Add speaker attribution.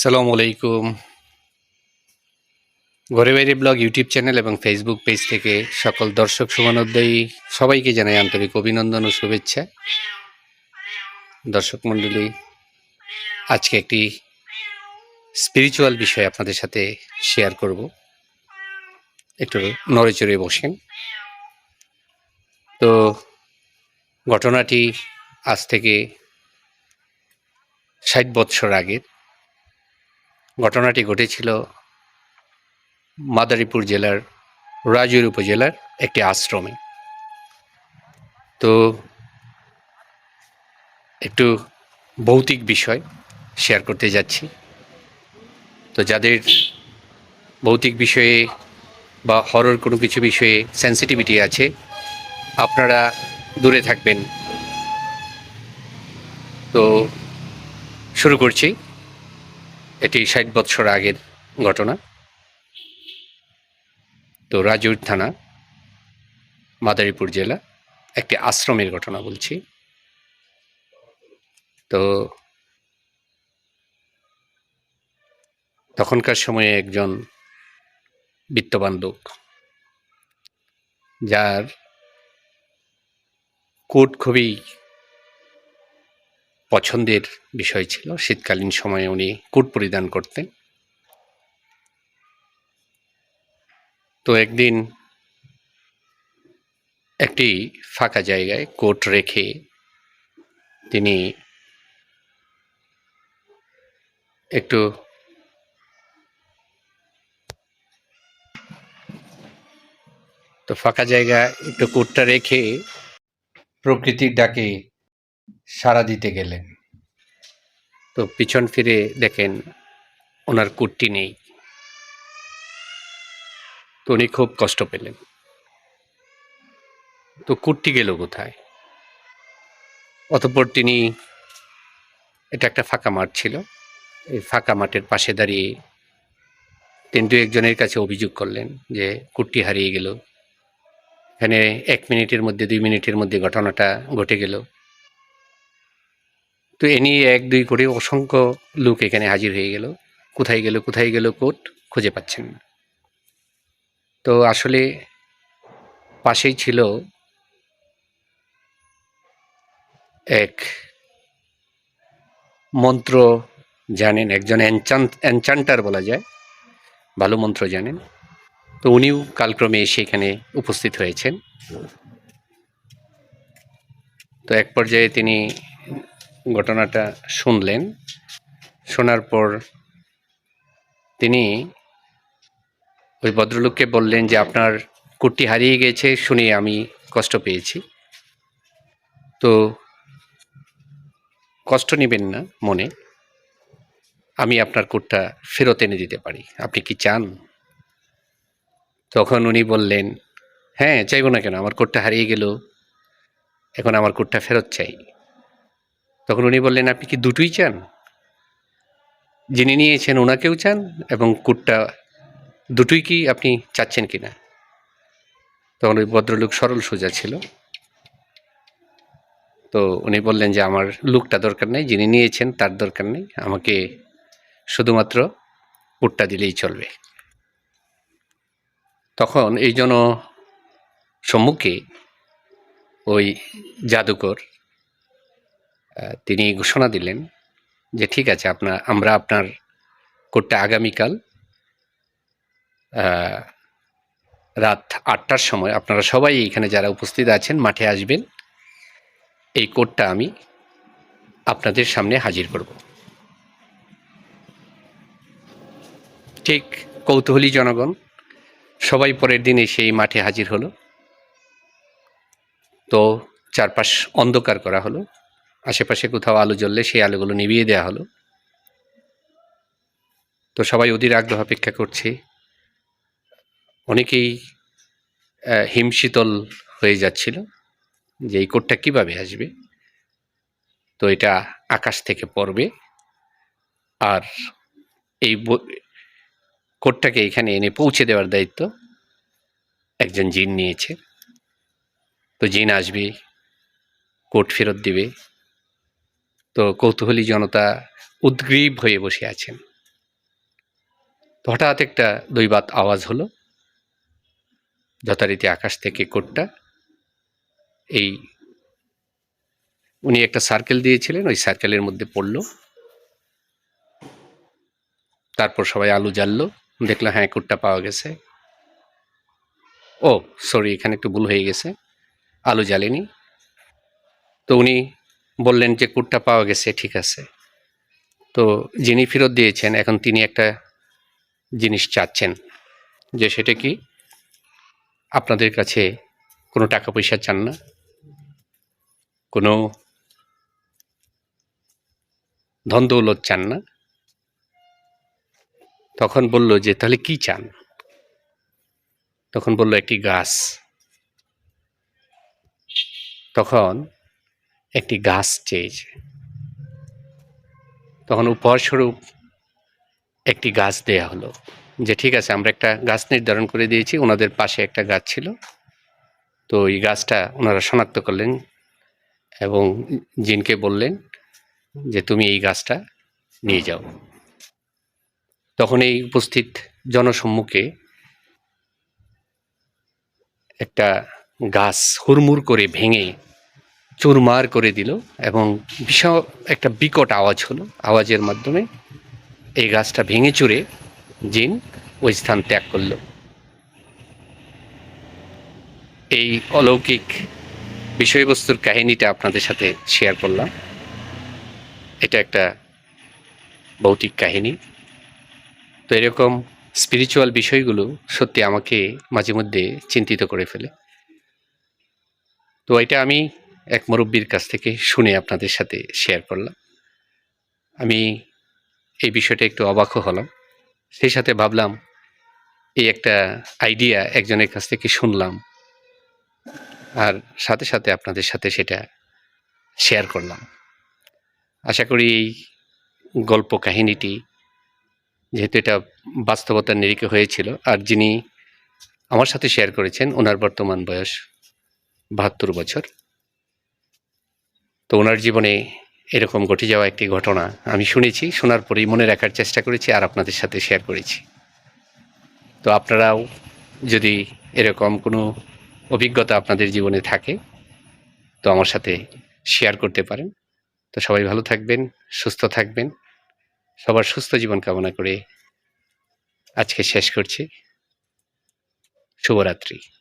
Speaker 1: সালামু আলাইকুম। ঘরে বাইরে ব্লগ, ইউটিউব চ্যানেল এবং ফেসবুক পেজ থেকে সকল দর্শক শুভানুদ্দায়ী সবাইকে জানাই আন্তরিক অভিনন্দন ও শুভেচ্ছা। দর্শক মণ্ডলী, আজকে একটি স্পিরিচুয়াল বিষয় আপনাদের সাথে শেয়ার করব। একটু নড়ে চড়ে বসেন। তো ঘটনাটি আজ থেকে ষাট বৎসর আগের। ঘটনাটি ঘটেছিল মাদারীপুর জেলার রাজুর উপজেলার একটি আশ্রমে। তো একটু ভৌতিক বিষয় শেয়ার করতে যাচ্ছি। তো যাদের ভৌতিক বিষয়ে বা হরর কোনো কিছু বিষয়ে সেন্সিটিভিটি আছে, আপনারা দূরে থাকবেন। তো শুরু করছি। এটি ষাট বৎসর আগের ঘটনা। তো রাজুর থানা, মাদারীপুর জেলা, একটি আশ্রমের ঘটনা বলছি। তো তখনকার সময়ে একজন বিত্তবান লোক, যার কোট খুবই পছন্দের বিষয় ছিল। শীতকালীন সময়ে উনি কোট পরিধান করতেন। তো একদিন একটি ফাঁকা জায়গায় কোট রেখে তিনি একটু তো ফাঁকা জায়গায় একটু কোটটা রেখে প্রকৃতির ডাকে সাড়া দিতে গেলেন। তো পিছন ফিরে দেখেন ওনার কুটটি নেই। তো উনি খুব কষ্ট পেলেন। তো কুটটি গেল কোথায়? অতঃপর তিনি এটা একটা ফাঁকা মাঠ ছিল। এই ফাঁকা মাঠের পাশে দাঁড়িয়ে তিনি দু একজনের কাছে অভিযোগ করলেন যে কুটটি হারিয়ে গেল। এখানে এক মিনিটের মধ্যে, দুই মিনিটের মধ্যে ঘটনাটা ঘটে গেল। তো এ নিয়ে এক দুই করে অসংখ্য লোক এখানে হাজির হয়ে গেল। কোথায় গেল কোথায় গেল কোট খুঁজে পাচ্ছেন না। তো আসলে পাশেই ছিল এক মন্ত্র জানেন, একজন এনচান্টার বলা যায়। ভালো মন্ত্র জানেন। তো উনিও কালক্রমে এসে এখানে উপস্থিত হয়েছেন। তো এক পর্যায়ে তিনি ঘটনাটা শুনলেন। শোনার পর তিনি ওই ভদ্রলোককে বললেন যে, আপনার কুটটি হারিয়ে গেছে শুনে আমি কষ্ট পেয়েছি। তো কষ্ট নেবেন না মনে। আমি আপনার কুটটা ফেরত এনে দিতে পারি। আপনি কি চান? তখন উনি বললেন হ্যাঁ চাইব না কেন? আমার কোটটা হারিয়ে গেল। এখন আমার কোটটা ফেরত চাই। তখন উনি বললেন, আপনি কি দুটোই চান? যিনি নিয়েছেন ওনাকেও চান এবং কুটটা দুটোই কি আপনি চাচ্ছেন কি না তখন ওই ভদ্রলোক সরল সোজা ছিল। তো উনি বললেন যে, আমার লুকটা দরকার নেই, যিনি নিয়েছেন তার দরকার নেই, আমাকে শুধুমাত্র কুটটা দিলেই চলবে। তখন এই জন সম্মুখে ওই জাদুকর তিনি ঘোষণা দিলেন যে ঠিক আছে, আপনার, আমরা আপনার কোটটা আগামীকাল রাত আটটার সময় আপনারা সবাই এখানে যারা উপস্থিত আছেন মাঠে আসবেন। এই কোর্টটা আমি আপনাদের সামনে হাজির করব। ঠিক কৌতূহলী জনগণ, সবাই পরের দিন এসে এই মাঠে হাজির হলো। তো চারপাশ অন্ধকার করা হলো। আশেপাশে কোথাও আলো জ্বললে সেই আলোগুলো নিভিয়ে দেওয়া হলো। তো সবাই অধীর আগ্রহ অপেক্ষা করছে। অনেকেই হিমশীতল হয়ে যাচ্ছিল যে এই কোটটা কীভাবে আসবে? তো এটা আকাশ থেকে পড়বে। আর এই কোটটাকে এখানে এনে পৌঁছে দেওয়ার দায়িত্ব একজন জিন নিয়েছে। তো জিন আসবে, কোট ফেরত দিবে। তো কৌতূহলী জনতা উদ্গ্রীব হয়ে বসে আছেন। হঠাৎ একটা দৈবাত আওয়াজ হলো। যথারীতি আকাশ থেকে কোটটা। এই উনি একটা সার্কেল দিয়েছিলেন, ওই সার্কেলের মধ্যে পড়ল। তারপর সবাই আলু জ্বাললো দেখল হ্যাঁ কোটটা পাওয়া গেছে। ও সরি এখানে একটু ভুল হয়ে গেছে। আলু জ্বালেনি। তো উনি বললেন যে কোটটা পাওয়া গেছে, ঠিক আছে। তো যিনি ফেরত দিয়েছেন, এখন তিনি একটা জিনিস চাচ্ছেন যে সেটা কি? আপনাদের কাছে কোনো টাকা পয়সা চান না? কোনো ধন দৌলত চান না? তখন বলল যে, তাহলে কি চান? তখন বলল, একটি গাছ। তখন একটি গাছ চেয়েছে। তখন উপহারস্বরূপ একটি গাছ দেয়া হলো। যে ঠিক আছে, আমরা একটা গাছ নির্ধারণ করে দিয়েছি, ওনাদের পাশে একটা গাছ ছিল। তো এই গাছটা ওনারা শনাক্ত করলেন এবং জিনকে বললেন যে, তুমি এই গাছটা নিয়ে যাও। তখন এই উপস্থিত জনসম্মুখে একটা গাছ হুড়মুড় করে ভেঙে চুরমার করে দিল এবং বিশাল একটা বিকট আওয়াজ হলো। আওয়াজের মাধ্যমে এই গাছটা ভেঙে চুরে জিন ওই স্থান ত্যাগ করল। এই অলৌকিক বিষয়বস্তুর কাহিনীটা আপনাদের সাথে শেয়ার করলাম। এটা একটা ভৌতিক কাহিনী। তো এরকম স্পিরিচুয়াল বিষয়গুলো সত্যি আমাকে মাঝে মধ্যে চিন্তিত করে ফেলে। তো এটা আমি এক মুরব্বীর কাছ থেকে শুনে আপনাদের সাথে শেয়ার করলাম। আমি এই বিষয়টা একটু অবাকও হলাম। সেই সাথে ভাবলাম, এই একটা আইডিয়া একজনের কাছ থেকে শুনলাম আর সাথে সাথে আপনাদের সাথে সেটা শেয়ার করলাম। আশা করি এই গল্প কাহিনীটি যেহেতু এটা বাস্তবতার নিরিখে হয়েছিল আর যিনি আমার সাথে শেয়ার করেছেন, ওনার বর্তমান বয়স বাহাত্তর বছর। তো ওনার জীবনে এরকম ঘটে যাওয়া একটি ঘটনা আমি শুনেছি, শোনার পরেই মনে রাখার চেষ্টা করেছি আর আপনাদের সাথে শেয়ার করেছি। তো আপনারাও যদি এরকম কোনো অভিজ্ঞতা আপনাদের জীবনে থাকে, তো আমার সাথে শেয়ার করতে পারেন। তো সবাই ভালো থাকবেন, সুস্থ থাকবেন। সবার সুস্থ জীবন কামনা করে আজকে শেষ করছি। শুভরাত্রি।